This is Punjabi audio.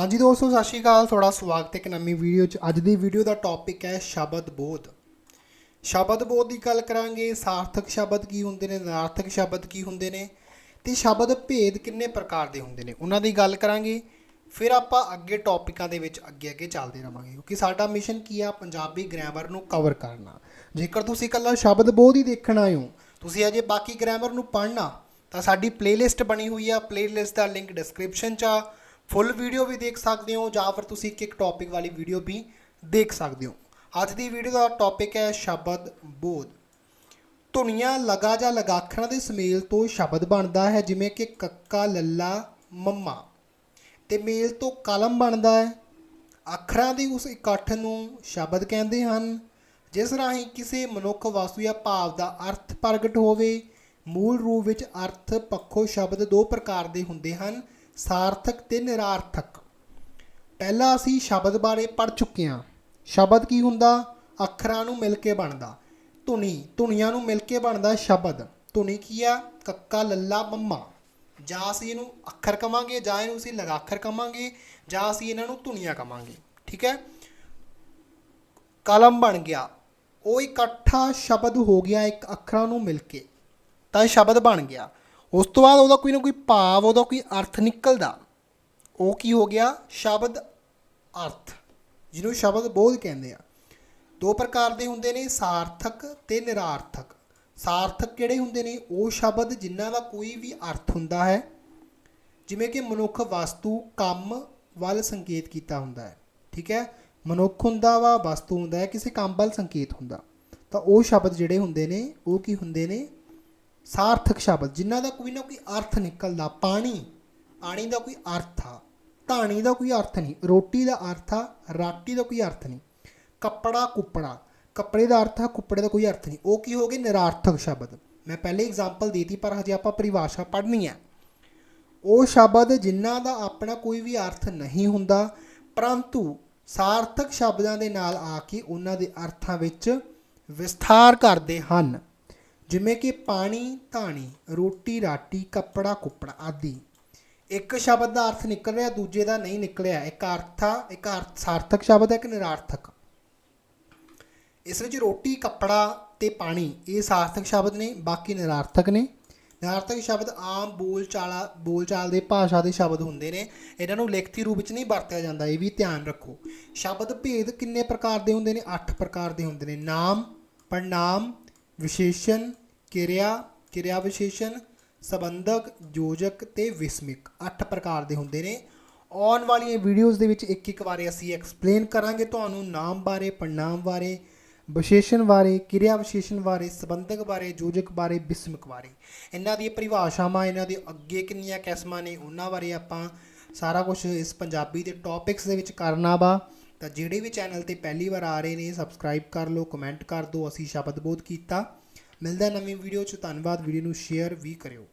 ਹਾਂਜੀ ਦੋਸਤੋ, ਸਤਿ ਸ਼੍ਰੀ ਅਕਾਲ। ਤੁਹਾਡਾ ਸਵਾਗਤ ਹੈ ਇੱਕ ਨਵੀਂ ਵੀਡੀਓ 'ਚ। ਅੱਜ ਦੀ ਵੀਡੀਓ ਦਾ ਟੌਪਿਕ ਹੈ ਸ਼ਬਦ ਬੋਧ। ਸ਼ਬਦ ਬੋਧ ਦੀ ਗੱਲ ਕਰਾਂਗੇ। ਸਾਰਥਕ ਸ਼ਬਦ ਕੀ ਹੁੰਦੇ ਨੇ? ਨਿਰਾਰਥਕ ਸ਼ਬਦ ਕੀ ਹੁੰਦੇ ਨੇ? ਤੇ ਸ਼ਬਦ ਭੇਦ ਕਿੰਨੇ ਪ੍ਰਕਾਰ ਦੇ ਹੁੰਦੇ ਨੇ? ਉਹਨਾਂ ਦੀ ਗੱਲ ਕਰਾਂਗੇ। ਫਿਰ ਆਪਾਂ ਅੱਗੇ ਟੌਪਿਕਾਂ ਦੇ ਵਿੱਚ ਅੱਗੇ ਅੱਗੇ ਚੱਲਦੇ ਰਵਾਂਗੇ। ਕਿਉਂਕਿ ਸਾਡਾ ਮਿਸ਼ਨ ਕੀ ਆ? ਪੰਜਾਬੀ ਗ੍ਰਾਮਰ ਨੂੰ ਕਵਰ ਕਰਨਾ। ਜੇਕਰ ਤੁਸੀਂ ਇਕੱਲਾ ਸ਼ਬਦ ਬੋਧ ਹੀ ਦੇਖਣ ਆਏ ਹੋ, ਤੁਸੀਂ ਅਜੇ ਬਾਕੀ ਗ੍ਰਾਮਰ ਨੂੰ ਪੜ੍ਹਨਾ, ਤਾਂ ਸਾਡੀ ਪਲੇਲਿਸਟ ਬਣੀ ਹੋਈ ਆ। ਪਲੇਲਿਸਟ ਦਾ ਲਿੰਕ ਡਿਸਕ੍ਰਿਪਸ਼ਨ 'ਚ ਆ। ਫੁੱਲ ਵੀਡੀਓ ਵੀ ਦੇਖ ਸਕਦੇ ਹੋ ਜਾਂ ਫਿਰ ਤੁਸੀਂ ਇੱਕ ਇੱਕ ਟੌਪਿਕ ਵਾਲੀ ਵੀਡੀਓ ਵੀ ਦੇਖ ਸਕਦੇ ਹੋ। ਅੱਜ ਦੀ ਵੀਡੀਓ ਦਾ ਟੌਪਿਕ ਹੈ ਸ਼ਬਦ ਬੋਧ। ਧੁਨੀਆਂ ਲਗਾ ਜਾਂ ਲਗਾਖਰਾਂ ਦੇ ਸੁਮੇਲ ਤੋਂ ਸ਼ਬਦ ਬਣਦਾ ਹੈ, ਜਿਵੇਂ ਕਿ ਕੱਕਾ, ਲੱਲਾ, ਮੰਮਾ। ਤੇ ਮੇਲ ਤੋਂ ਕਲਮ ਬਣਦਾ ਹੈ। ਅੱਖਰਾਂ ਦੇ ਉਸ ਇਕੱਠ ਨੂੰ ਸ਼ਬਦ ਕਹਿੰਦੇ ਹਨ, ਜਿਸ ਰਾਹੀਂ ਕਿਸੇ ਮਨੁੱਖ ਵਸਤੂ ਜਾਂ ਭਾਵ ਦਾ ਅਰਥ ਪ੍ਰਗਟ ਹੋਵੇ। ਮੂਲ ਰੂਪ ਵਿੱਚ ਅਰਥ, ਪੱਖੋਂ ਸ਼ਬਦ ਦੋ ਪ੍ਰਕਾਰ ਦੇ ਹੁੰਦੇ ਹਨ। ਸਾਰਥਕ ਤੇ ਨਿਰਾਰਥਕ। ਪਹਿਲਾਂ ਅਸੀਂ ਸ਼ਬਦ ਬਾਰੇ ਪੜ੍ਹ ਚੁੱਕੇ ਹਾਂ। ਸ਼ਬਦ ਕੀ ਹੁੰਦਾ? ਅੱਖਰਾਂ ਨੂੰ ਮਿਲ ਕੇ ਬਣਦਾ। ਧੁਨੀ, ਧੁਨੀਆਂ ਨੂੰ ਮਿਲ ਕੇ ਬਣਦਾ ਸ਼ਬਦ। ਧੁਨੀ ਕੀ ਆ? ਕੱਕਾ, ਲੱਲਾ, ਮੰਮਾ। ਜਾਂ ਅਸੀਂ ਇਹਨੂੰ ਅੱਖਰ ਕਵਾਂਗੇ, ਜਾਂ ਇਹਨੂੰ ਅਸੀਂ ਲਗਾਖਰ ਕਵਾਂਗੇ, ਜਾਂ ਅਸੀਂ ਇਹਨਾਂ ਨੂੰ ਧੁਨੀਆਂ ਕਵਾਂਗੇ। ਠੀਕ ਹੈ? ਕਲਮ ਬਣ ਗਿਆ। ਉਹ ਇਕੱਠਾ ਸ਼ਬਦ ਹੋ ਗਿਆ ਇੱਕ ਅੱਖਰਾਂ ਨੂੰ ਮਿਲ ਕੇ। ਤਾਂ ਇਹ ਸ਼ਬਦ ਬਣ ਗਿਆ। ਉਸ ਤੋਂ ਬਾਅਦ ਉਹਦਾ ਕੋਈ ਨਾ ਕੋਈ ਭਾਵ, ਉਹਦਾ ਕੋਈ ਅਰਥ ਨਿਕਲਦਾ। ਉਹ ਕੀ ਹੋ ਗਿਆ? ਸ਼ਬਦ ਅਰਥ, ਜਿਹਨੂੰ ਸ਼ਬਦ ਬੋਧ ਕਹਿੰਦੇ ਆ। ਦੋ ਪ੍ਰਕਾਰ ਦੇ ਹੁੰਦੇ ਨੇ, ਸਾਰਥਕ ਤੇ ਨਿਰਾਰਥਕ। ਸਾਰਥਕ ਕਿਹੜੇ ਹੁੰਦੇ ਨੇ? ਉਹ ਸ਼ਬਦ ਜਿਨ੍ਹਾਂ ਦਾ ਕੋਈ ਵੀ ਅਰਥ ਹੁੰਦਾ ਹੈ। ਜਿਵੇਂ ਕਿ ਮਨੁੱਖ ਵਸਤੂ, ਕੰਮ ਵੱਲ ਸੰਕੇਤ ਕੀਤਾ ਹੁੰਦਾ ਹੈ। ਠੀਕ ਹੈ? ਮਨੁੱਖ ਹੁੰਦਾ ਵਾ, ਵਸਤੂ ਹੁੰਦਾ ਹੈ, ਕਿਸੇ ਕੰਮ ਵੱਲ ਸੰਕੇਤ ਹੁੰਦਾ। ਤਾਂ ਉਹ ਸ਼ਬਦ ਜਿਹੜੇ ਹੁੰਦੇ ਨੇ, ਉਹ ਕੀ ਹੁੰਦੇ ਨੇ? ਸਾਰਥਕ ਸ਼ਬਦ, ਜਿਨ੍ਹਾਂ ਦਾ ਕੋਈ ਨਾ ਕੋਈ ਅਰਥ ਨਿਕਲਦਾ। ਪਾਣੀ ਪਾਣੀ ਦਾ ਕੋਈ ਅਰਥ ਆ, ਧਾਣੀ ਦਾ ਕੋਈ ਅਰਥ ਨਹੀਂ, ਰੋਟੀ ਦਾ ਅਰਥ ਆ, ਰਾਟੀ ਦਾ ਕੋਈ ਅਰਥ ਨਹੀਂ। ਕੱਪੜਾ, ਕੁੱਪੜਾ, ਕੱਪੜੇ ਦਾ ਅਰਥ ਆ, ਕੁੱਪੜੇ ਦਾ ਕੋਈ ਅਰਥ ਨਹੀਂ। ਉਹ ਕੀ ਹੋ ਗਏ? ਨਿਰਾਰਥਕ ਸ਼ਬਦ। ਮੈਂ ਪਹਿਲੇ ਐਗਜ਼ਾਮਪਲ ਦੇਤੀ, ਪਰ ਹਜੇ ਆਪਾਂ ਪਰਿਭਾਸ਼ਾ ਪੜ੍ਹਨੀ ਹੈ ਉਹ ਸ਼ਬਦ ਜਿਨ੍ਹਾਂ ਦਾ ਆਪਣਾ ਕੋਈ ਵੀ ਅਰਥ ਨਹੀਂ ਹੁੰਦਾ, ਪਰੰਤੂ ਸਾਰਥਕ ਸ਼ਬਦਾਂ ਦੇ ਨਾਲ ਆ ਕੇ ਉਹਨਾਂ ਦੇ ਅਰਥਾਂ ਵਿੱਚ ਵਿਸਥਾਰ ਕਰਦੇ ਹਨ। ਜਿਵੇਂ ਕਿ ਪਾਣੀ, ਧਾਣੀ, ਰੋਟੀ, ਰਾਟੀ, ਕੱਪੜਾ, ਕੁੱਪੜਾ ਆਦਿ। ਇੱਕ ਸ਼ਬਦ ਦਾ ਅਰਥ ਨਿਕਲ ਰਿਹਾ, ਦੂਜੇ ਦਾ ਨਹੀਂ ਨਿਕਲਿਆ। ਇੱਕ ਅਰਥਾ, ਇੱਕ ਅਰਥ ਸਾਰਥਕ ਸ਼ਬਦ ਹੈ ਇੱਕ ਨਿਰਾਰਥਕ? ਇਸ ਵਿੱਚ ਰੋਟੀ, ਕੱਪੜਾ ਤੇ ਪਾਣੀ, ਇਹ ਸਾਰਥਕ ਸ਼ਬਦ ਨੇ, ਬਾਕੀ ਨਿਰਾਰਥਕ ਨੇ। ਨਿਰਾਰਥਕ ਸ਼ਬਦ ਆਮ ਬੋਲਚਾਲਾ, ਬੋਲਚਾਲ ਦੇ ਭਾਸ਼ਾ ਦੇ ਸ਼ਬਦ ਹੁੰਦੇ ਨੇ। ਇਹਨਾਂ ਨੂੰ ਲਿਖਤੀ ਰੂਪ ਵਿੱਚ ਨਹੀਂ ਵਰਤਿਆ ਜਾਂਦਾ, ਇਹ ਵੀ ਧਿਆਨ ਰੱਖੋ। ਸ਼ਬਦ ਭੇਦ ਕਿੰਨੇ ਪ੍ਰਕਾਰ ਦੇ ਹੁੰਦੇ ਨੇ? 8 ਪ੍ਰਕਾਰ ਦੇ ਹੁੰਦੇ ਨੇ। ਨਾਮ ਪੜਨਾਮ ਵਿਸ਼ੇਸ਼ਣ, ਕਿਰਿਆ ਕਿਰਿਆ ਵਿਸ਼ੇਸ਼ਣ ਸੰਬੰਧਕ, ਯੋਜਕ ਤੇ ਵਿਸਮਿਕ ਅੱਠ ਪ੍ਰਕਾਰ ਦੇ ਹੁੰਦੇ ਨੇ। ਆਉਣ ਵਾਲੀਆਂ ਵੀਡੀਓਜ਼ ਦੇ ਵਿੱਚ ਇੱਕ ਇੱਕ ਵਾਰੀ ਅਸੀਂ ਐਕਸਪਲੇਨ ਕਰਾਂਗੇ ਤੁਹਾਨੂੰ ਨਾਮ ਬਾਰੇ ਪੜਨਾਮ ਬਾਰੇ, ਵਿਸ਼ੇਸ਼ਣ ਬਾਰੇ ਕਿਰਿਆ ਵਿਸ਼ੇਸ਼ਣ ਬਾਰੇ, ਸੰਬੰਧਕ ਬਾਰੇ, ਯੋਜਕ ਬਾਰੇ, ਵਿਸਮਿਕ ਬਾਰੇ। ਇਹਨਾਂ ਦੀ ਪਰਿਭਾਸ਼ਾਵਾਂ, ਇਹਨਾਂ ਦੇ ਅੱਗੇ ਕਿੰਨੀਆਂ ਕਿਸਮਾਂ ਨੇ, ਉਹਨਾਂ ਬਾਰੇ ਆਪਾਂ ਸਾਰਾ ਕੁਝ ਇਸ ਪੰਜਾਬੀ ਦੇ ਟੌਪਿਕਸ ਦੇ ਵਿੱਚ ਕਰਨਾ ਵਾ। ਤਾਂ ਜਿਹੜੇ ਵੀ ਚੈਨਲ ਤੇ ਪਹਿਲੀ ਵਾਰ ਆ ਰਹੇ ਨੇ ਸਬਸਕ੍ਰਾਈਬ ਕਰ ਲਓ ਕਮੈਂਟ ਕਰ ਦਿਓ, ਅਸੀਂ ਸ਼ਬਦ ਬੋਧ ਕੀਤਾ। ਮਿਲਦਾ ਨਵੀਂ ਵੀਡੀਓ 'ਚ, ਧੰਨਵਾਦ। ਵੀਡੀਓ ਨੂੰ ਸ਼ੇਅਰ ਵੀ ਕਰਿਓ।